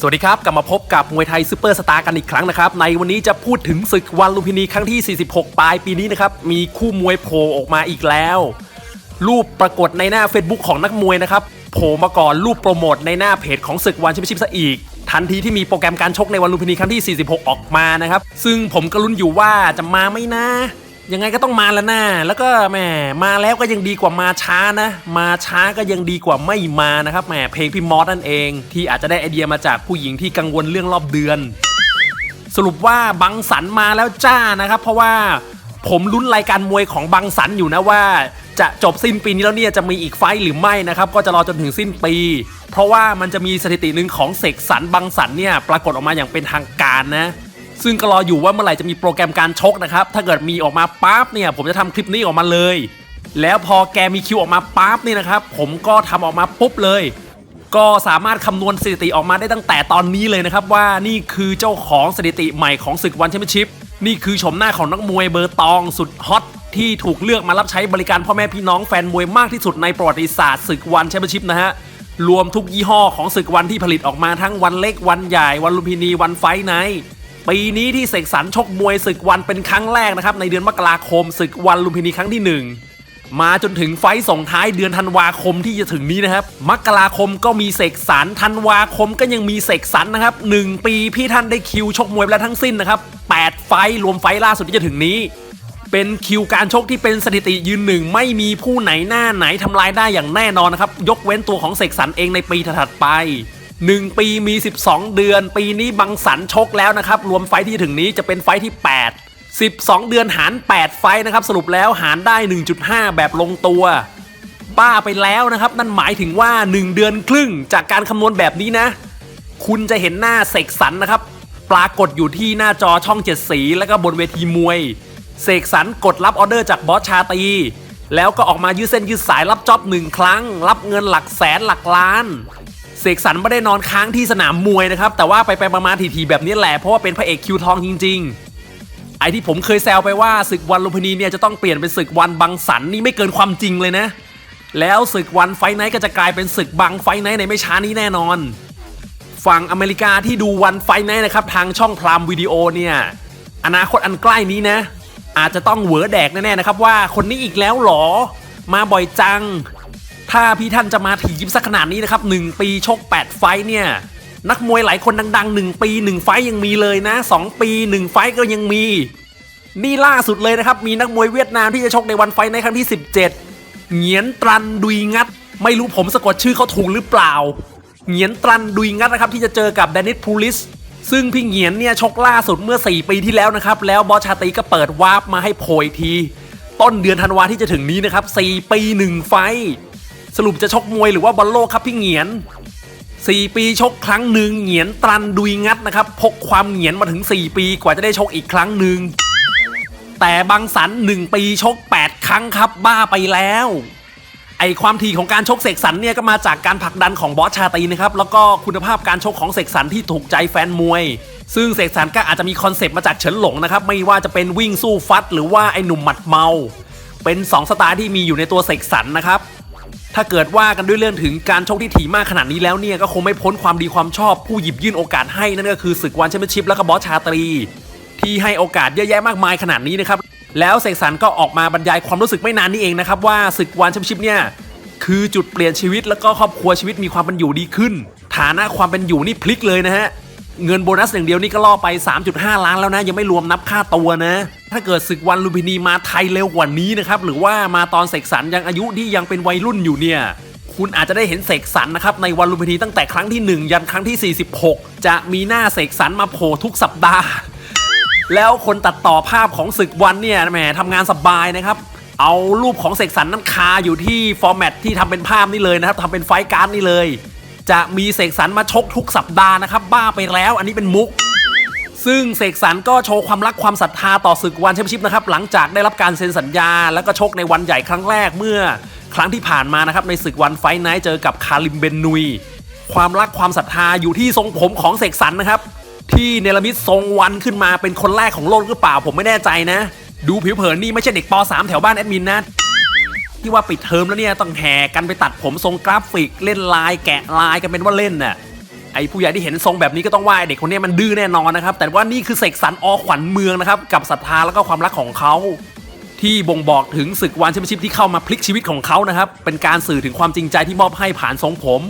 สวัสดีครับ กลับมาพบกับมวยไทยซูเปอร์สตาร์กันอีกครั้งนะครับ ในวันนี้จะพูดถึงศึกวันลุมพินีครั้งที่ 46 ปลายปีนี้นะครับ มีคู่มวยโผล่ออกมาอีกแล้ว รูปปรากฏในหน้า Facebook ของนักมวยนะครับโผล่มาก่อนรูปโปรโมทในหน้าเพจของศึกวันแชมเปี้ยนชิพซะอีก ทันทีที่มีโปรแกรมการชกในวันลุมพินีครั้งที่ 46 ออกมานะครับ ซึ่งผมก็ลุ้นอยู่ว่าจะมาไหมนะ ยังไงก็ต้องมาแล้วนะแล้วก็แหมมาแล้วก็ยังดีกว่ามาช้านะ มาช้าก็ยังดีกว่าไม่มานะครับแหมเพลงพี่มอสนั่นเอง ที่อาจจะได้ไอเดียมาจากผู้หญิงที่กังวลเรื่องรอบเดือน สรุปว่าบังสันมาแล้วจ้านะครับ เพราะว่าผมลุ้นรายการมวยของบังสันอยู่นะว่า จะจบสิ้นปีนี้แล้วเนี่ยจะมีอีกไฟหรือไม่นะครับก็จะรอจนถึงสิ้นปี เพราะว่ามันจะมีสถิติหนึ่งของเสกสรรบังสันเนี่ยปรากฏออกมาอย่างเป็นทางการนะ ซึ่งก็รออยู่ว่าเมื่อไหร่จะมีโปรแกรมการชกนะครับ ถ้าเกิดมีออกมาปั๊บเนี่ยผมจะทำคลิปนี้ออกมาเลย แล้วพอแกมีคิวออกมาปั๊บนี่นะครับ ผมก็ทำออกมาปุ๊บเลย ก็สามารถคำนวณสถิติออกมาได้ตั้งแต่ตอนนี้เลยนะครับ ว่านี่คือเจ้าของสถิติใหม่ของศึกวันแชมเปี้ยนชิพนี่คือชมหน้าของนักมวยเบอร์ตองสุดฮอตที่ถูกเลือกมารับใช้บริการพ่อแม่พี่น้องแฟนมวยมากที่สุดในประวัติศาสตร์ศึกวันแชมเปี้ยนชิพนะฮะรวมทุกยี่ห้อของศึกวันที่ผลิตออกมาทั้งวันเล็กวันใหญ่วันลุมพินีวันไฟไนท์ ปีนี้ที่เสกสรรชกมวยศึกวันเป็นครั้งแรกนะครับในเดือนมกราคมศึกวันลุมพินีครั้งที่หนึ่งมาจนถึงไฟส่งท้ายเดือนธันวาคมที่จะถึงนี้นะครับ มกราคมก็มีเสกสรรธันวาคมก็ยังมีเสกสรรนะครับ 1 ปีพี่ท่านได้คิวชกมวยไปแล้วทั้งสิ้นนะครับ 8 ไฟรวมไฟล่าสุดที่จะถึงนี้ เป็นคิวการชกที่เป็นสถิติยืนหนึ่ง ไม่มีผู้ไหนหน้าไหนทำลายได้อย่างแน่นอนนะครับ ยกเว้นตัวของเสกสรรเองในปีถัดไป 1 ปีมี 12 เดือน ปีนี้บังสันชกแล้วนะครับ รวมไฟที่ถึงนี้จะเป็นไฟที่ 8 12 เดือนหาร 8 ไฟนะครับ สรุปแล้วหารได้ 1.5 แบบลงตัวป้าไปแล้วนะครับ นั่นหมายถึงว่า 1 เดือนครึ่งจากการคำนวณแบบนี้นะ คุณจะเห็นหน้าเสกสรรนะครับ ปรากฏอยู่ที่หน้าจอช่องเจ็ดสี แล้วก็บนเวทีมวยเสกสรรกดรับออเดอร์จากบอสชาตีแล้วก็ออกมายืดเส้นยืดสายรับจ็อบหนึ่งครั้ง รับเงินหลักแสนหลักล้าน เสกสรรไม่ได้นอนค้างที่สนามมวยนะครับ แต่ว่าไปไปมาๆทีๆแบบนี้แหละ เพราะว่าเป็นพระเอกคิวทองจริง ๆ ไอที่ผมเคยแซวไปว่าศึกวันลุมพินีเนี่ยจะต้องเปลี่ยนเป็นศึกวันบังสันนี่ไม่เกินความจริงเลยนะ แล้วศึกวันไฟไนท์ก็จะกลายเป็นศึกบังไฟไนท์ในไม่ช้านี้แน่นอน ฝั่งอเมริกาที่ดูวันไฟไนท์นะครับทางช่องพรามวิดีโอเนี่ยอนาคตอันใกล้นี้นะ อาจจะต้องเหวอแดกแน่ๆนะครับว่าคนนี้อีกแล้วหรอ มาบ่อยจัง ถ้าพี่ท่านจะมาถีบสักขนาดนี้นะครับ 1 ปีชก 8 ไฟเนี่ย นักมวยหลายคนดัง ๆ 1 ปี 1 ไฟยังมีเลยนะ 2 ปี 1 ไฟก็ยังมี นี่ล่าสุดเลยนะครับ มีนักมวยเวียดนามที่จะชกในวันไฟในครั้งที่ 17 เหงียนตรันดุยงัด ไม่รู้ผมสะกดชื่อเขาถูกหรือเปล่า เหงียนตรันดุยงัดนะครับที่จะเจอกับแดนิสพูลิสซึ่งพี่เหงียนเนี่ยชกล่าสุดเมื่อ 4 ปีที่แล้วนะครับ แล้วบอชาตีก็เปิดวาร์ปมาให้โผล่ที ต้นเดือนธันวาที่จะถึงนี้นะครับ 4 ปี 1 ไฟ สรุปจะชกมวยหรือว่าบอลโลกครับพี่เหงียน 4 ปีชกครั้งหนึ่งเหงียนตรันดุยงัดนะครับพกความเหงียนมาถึง 4 ปีกว่าจะได้ชกอีกครั้งหนึ่งแต่บางสัน 1 ปีชก 8 ครั้งครับบ้าไปแล้วไอความถี่ของการชกเสกสรรเนี่ยก็มาจากการผลักดันของบอสชาตีนะครับแล้วก็คุณภาพการชกของเสกสรรที่ถูกใจแฟนมวย ซึ่งเสกสรรก็อาจจะมีคอนเซปต์มาจากเฉินหลงนะครับไม่ว่าจะเป็นวิ่งสู้ฟัด หรือว่าไอหนุ่มหมัดเมา เป็น 2 สไตล์ที่มีอยู่ในตัวเสกสรรนะครับ ถ้าเกิดว่ากันด้วยเรื่องถึงการชกที่ถี่มากขนาดนี้แล้วเนี่ยก็คงไม่พ้นความดีความชอบผู้หยิบยื่นโอกาสให้นั่นก็คือศึกวันแชมเปี้ยนชิพแล้วก็บอสชาตรี ที่ให้โอกาสเยอะแยะมากมายขนาดนี้นะครับแล้วเสกสรรก็ออกมาบรรยายความรู้สึกไม่นานนี้เองนะครับว่าศึกวันแชมเปี้ยนชิพเนี่ยคือจุดเปลี่ยนชีวิตแล้วก็ครอบครัวชีวิตมีความเป็นอยู่ดีขึ้น ฐานะความเป็นอยู่นี่พลิกเลยนะฮะ เงินโบนัสอย่างเดียวนี่ก็ล่อไป 3.5 ล้านแล้วนะ ยังไม่รวมนับค่าตัวนะ ถ้าเกิดศึกวันลุมพินีมาไทยเร็วกว่านี้นะครับ หรือว่ามาตอนเสกสรรยังอายุที่ยังเป็นวัยรุ่นอยู่เนี่ย คุณอาจจะได้เห็นเสกสรรนะครับ ในวันลุมพินีตั้งแต่ครั้งที่ 1 ยันครั้งที่ 46 จะมีหน้าเสกสรรมาโผล่ทุกสัปดาห์ แล้วคนตัดต่อภาพของศึกวันเนี่ยแหมทำงานสบายนะครับเอารูปของเสกสรรนั้นคาอยู่ที่ฟอร์แมตที่ทำเป็นภาพนี่เลยนะครับทำเป็นไฟล์การ์ดนี่เลย จะมีเสกสรรมาชกทุกสัปดาห์นะครับ บ้าไปแล้วอันนี้เป็นมุก ซึ่งเสกสรรก็โชว์ความรักความศรัทธาต่อศึกวันแชมเปี้ยนชิพนะครับ หลังจากได้รับการเซ็นสัญญา แล้วก็ชกในวันใหญ่ครั้งแรกเมื่อ ครั้งที่ผ่านมานะครับในศึกวันไฟไนท์เจอกับคาริมเบนนุย ความรักความศรัทธาอยู่ที่ทรงผมของเสกสรรนะครับ ที่เนรมิตทรงวันขึ้นมาเป็นคนแรกของโลกหรือเปล่าผมไม่แน่ใจนะ ดูผิวเผินนี่ไม่ใช่เด็กป .3 แถวบ้านแอดมินนะ ที่ว่าปิดเทอมแล้วเนี่ยต้องแห่กันไปตัดผมทรงกราฟิกเล่นลายแกะลายกันเป็นว่าเล่นน่ะไอ้ผู้ใหญ่ที่เห็นทรงแบบนี้ก็ต้องว่าไอ้เด็กคนนี้มันดื้อแน่นอนนะครับ แต่ว่านี่คือเสกสรรอขวัญเมืองนะครับกับศรัทธาแล้วก็ความรักของเขาที่บ่งบอกถึงศึกวันแชมเปี้ยนชิพที่เข้ามาพลิกชีวิตของเขานะครับ เป็นการสื่อถึงความจริงใจที่มอบให้ผ่านทรงผม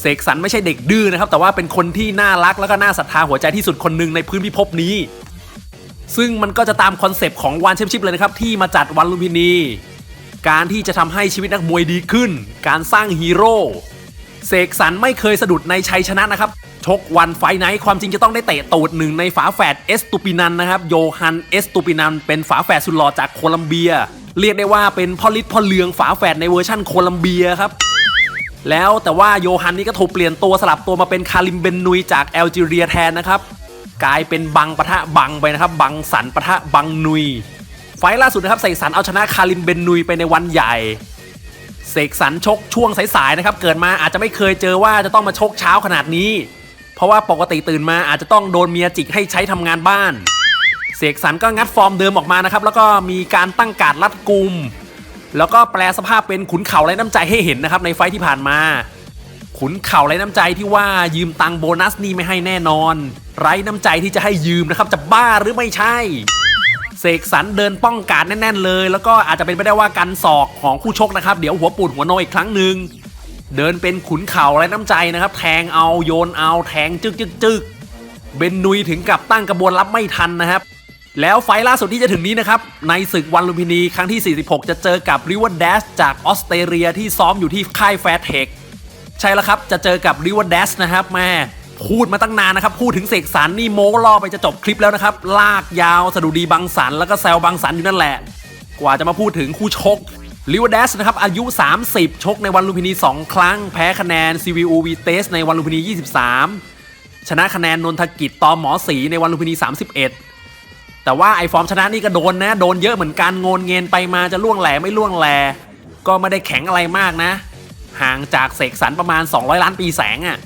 เสกสรรไม่ใช่เด็กดื้อนะครับ แต่ว่าเป็นคนที่น่ารักแล้วก็น่าศรัทธาหัวใจที่สุดคนหนึ่งในพื้นพิภพนี้ ซึ่งมันก็จะตามคอนเซปต์ของวันแชมเปี้ยนชิพเลยนะครับที่มาจัดวันลุมพินี การที่จะทำให้ชีวิตนักมวยดีขึ้น การสร้างฮีโร่เสกสรรไม่เคยสะดุดในชัยชนะนะครับ ชกวันไฟไนท์ความจริงจะต้องได้เตะตูดหนึ่งในฝาแฝดเอสตูปินันนะครับ โยฮันเอสตูปินันเป็นฝาแฝดสุดหล่อจากโคลัมเบีย เรียกได้ว่าเป็นพ่อลิศพ่อเลืองฝาแฝดในเวอร์ชั่นโคลัมเบียครับ แล้วแต่ว่าโยฮันนี่ก็ถูกเปลี่ยนตัวสลับตัวมาเป็นคาริมเบนนุยจากแอลจีเรียแทนนะครับ กลายเป็นบังปะทะบังไปนะครับ บังสันปะทะบังนุย ล์ล่าสุดนะครับเสกสรรเอาชนะคาริมเบนนุยไปในวันใหญ่เสกสรรชกช่วงสายๆนะครับเกิดมาอาจจะไม่เคยเจอว่าจะต้องมาชกเช้าขนาดนี้ เพราะว่าปกติตื่นมาอาจจะต้องโดนเมียจิกให้ใช้ทำงานบ้านเสกสรรก็งัดฟอร์มเดิมออกมานะครับแล้วก็มีการตั้งการรัดกุม แล้วก็แปลสภาพเป็นขุนเข่าไร้น้ำใจให้เห็นนะครับในไฟที่ผ่านมา ขุนเข่าไร้น้ำใจที่ว่ายืมตังโบนัสนี่ไม่ให้แน่นอน ไร้น้ำใจที่จะให้ยืมนะครับจะบ้าหรือไม่ใช่ เสกสรรเดินป้องการแน่น ๆ เลย แล้วก็อาจจะเป็นไปได้ว่ากันศอกของคู่ชกนะครับ เดี๋ยวหัวปูดหัวโนอีกครั้งหนึ่งเดินเป็นขุนเข่าไร้น้ำใจนะครับ แทงเอาโยนเอาแทงจึกจึกจึกเบนนุยถึงกับตั้งกระบวนรับไม่ทันนะครับ แล้วไฟล์ล่าสุดที่จะถึงนี้นะครับ ในศึกวันลุมพินีครั้งที่ 46 จะเจอกับริว e r แดชจากออสเตรเลียที่ซ้อมอยู่ที่ค่ายแฟร์เทคใช่แล้วครับ จะเจอกับริว e r แดชนะครับแม่ พูดมาตั้งนานนะครับ พูดถึงเสกสรรนี่โม้ล่อไปจะจบคลิปแล้วนะครับ ลากยาวสะดุดีบังสันแล้วก็แซวบังสันอยู่นั่นแหละ กว่าจะมาพูดถึงคู่ชกลิวเดสนะครับ อายุ 30 ชกในวันลุมพินี 2 ครั้ง แพ้คะแนน CVU v t e s ในวันลุมพินี 23 ชนะคะแนนนนทกิจตอมหมอสีในวันลุมพินี 31 แต่ว่าไอฟอร์มชนะนี่ก็โดนนะ โดนเยอะเหมือนกันโงนเงินไปมาจะล่วงแหล่ไม่ล่วงแหลก็ไม่ได้แข็งอะไรมากนะ ห่างจากเสกสรรประมาณ 200 ล้านปีแสงอะ่ะ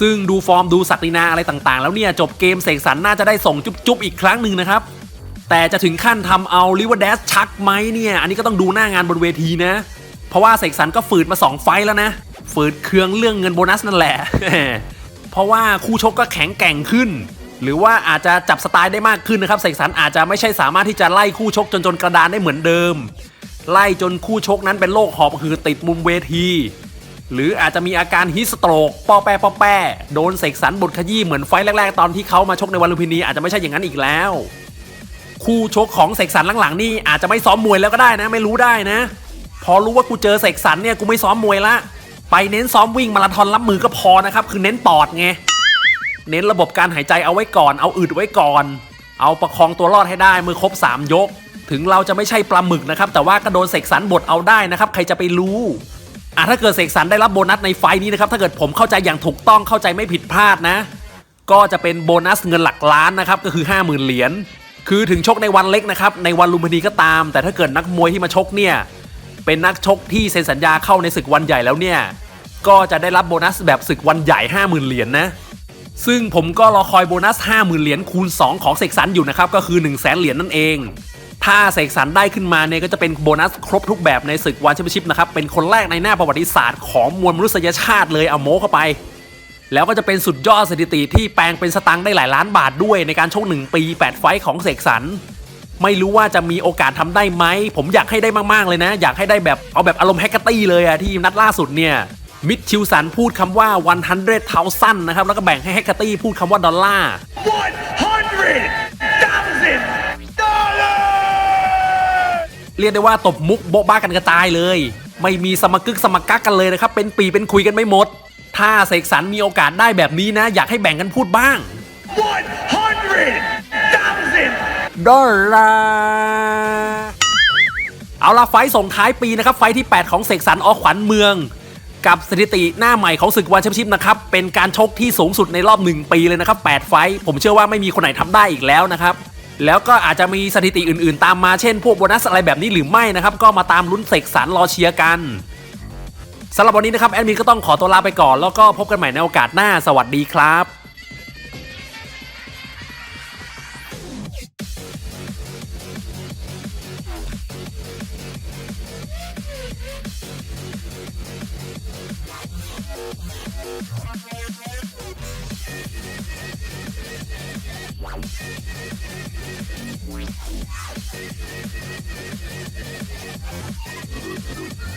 ซึ่งดูฟอร์มดูสัตตินาอะไรต่างๆ แล้วเนี่ย จบเกมเสกสรรน่าจะได้ส่งจุ๊บๆอีกครั้งหนึ่งนะครับ แต่จะถึงขั้นทำเอาลิเวอร์เดสชักไหมเนี่ย อันนี้ก็ต้องดูหน้างานบนเวทีนะ เพราะว่าเสกสรรก็ฝืดมา 2 ไฟแล้วนะ ฝืดเครืองเรื่องเงินโบนัสนั่นแหละ เพราะว่าคู่ชกก็แข็งแกร่งขึ้น หรือว่าอาจจะจับสไตล์ได้มากขึ้นนะครับเสกสรรอาจจะไม่ใช่สามารถที่จะไล่คู่ชกจนจนกระดานได้เหมือนเดิม ไล่จนคู่ชกนั้นเป็นโรคหอบหืดติดมุมเวที หรืออาจจะมีอาการฮิสโตรกปอแป้ป้อแป้โดนเสกสรรบทขยี้เหมือนไฟแรก ๆ ตอนที่เขามาชกในวันลุมพินีอาจจะไม่ใช่อย่างนั้นอีกแล้ว คู่ชกของเสกสรรหลังๆนี่อาจจะไม่ซ้อมมวยแล้วก็ได้นะ ไม่รู้ได้นะ พอรู้ว่ากูเจอเสกสรรเนี่ยกูไม่ซ้อมมวยละไปเน้นซ้อมวิ่งมาราธอนรับมือก็พอนะครับคือเน้นปอดไงเน้นระบบการหายใจเอาไว้ก่อน เอาอึดไว้ก่อน เอาประคองตัวรอดให้ได้มือครบ 3 ยก ถึงเราจะไม่ใช่ปลาหมึกนะครับ แต่ว่าก็โดนเสกสรรบดเอาได้นะครับ ใครจะไปรู้ อะถ้าเกิดเสกสรรได้รับโบนัสในไฟล์นี้นะครับ ถ้าเกิดผมเข้าใจอย่างถูกต้องเข้าใจไม่ผิดพลาดนะ ก็จะเป็นโบนัสเงินหลักล้านนะครับ ก็คือ 50,000 เหรียญ คือถึงชกในวันเล็กนะครับ ในวันลุมพินีก็ตาม แต่ถ้าเกิดนักมวยที่มาชกเนี่ย เป็นนักชกที่เซ็นสัญญาเข้าในศึกวันใหญ่แล้วเนี่ย ก็จะได้รับโบนัสแบบศึกวันใหญ่ 50,000 เหรียญนะซึ่งผมก็รอคอยโบนัส 50,000 เหรียญคูณ 2 ของเสกสรรอยู่นะครับ ก็คือ 1 0 0 0 0แเหรียญนั่นเอง ถ้าเสกสรรได้ขึ้นมาเนี่ยก็จะเป็นโบนัสครบทุกแบบในศึกวันแชมเปี้ยนชิพนะครับ เป็นคนแรกในหน้าประวัติศาสตร์ของมวลมนุษยชาติเลยเอาโมเข้าไป แล้วก็จะเป็นสุดยอดสถิติที่แปลงเป็นสตังค์ได้หลายล้านบาทด้วยในการชก1ปี 8 ไฟท์ของเสกสรรไม่รู้ว่าจะมีโอกาสทำได้ไหม ผมอยากให้ได้มาก ๆ เลยนะ อยากให้ได้แบบเอาแบบอารมณ์แฮกเกอร์ตี้เลยอะที่นัดล่าสุดเนี่ย มิดชิวสันพูดคำว่า 100,000นะครับ แล้วก็แบ่งให้แฮกเกอร์ตี้พูดคำว่าดอลลาร์ เรียกได้ว่าตบมุกโบ๊ะบ้ากันกระจายเลย ไม่มีสมกึกสมกักกันเลยนะครับ เป็นปีเป็นคุยกันไม่หมด ถ้าเสกสรรมีโอกาสได้แบบนี้นะ อยากให้แบ่งกันพูดบ้าง100,000ดอลลาร์เอาละไฟท์ส่งท้ายปีนะครับ ไฟท์ที่ 8 ของเสกสรรอขวัญเมือง กับสถิติหน้าใหม่ของศึกวันแชมเปี้ยนชิพนะครับ เป็นการชกที่สูงสุดในรอบ 1 ปีเลยนะครับ 8 ไฟท์ผมเชื่อว่าไม่มีคนไหนทำได้อีกแล้วนะครับ แล้วก็อาจจะมีสถิติอื่นๆ ตามมาเช่น พวกโบนัสอะไรแบบนี้หรือไม่นะครับ ก็มาตามลุ้นเสกสรรรอเชียร์กันสำหรับวันนี้นะครับแอดมินก็ต้องขอตัวลาไปก่อนแล้วก็พบกันใหม่ในโอกาสหน้าสวัสดีครับ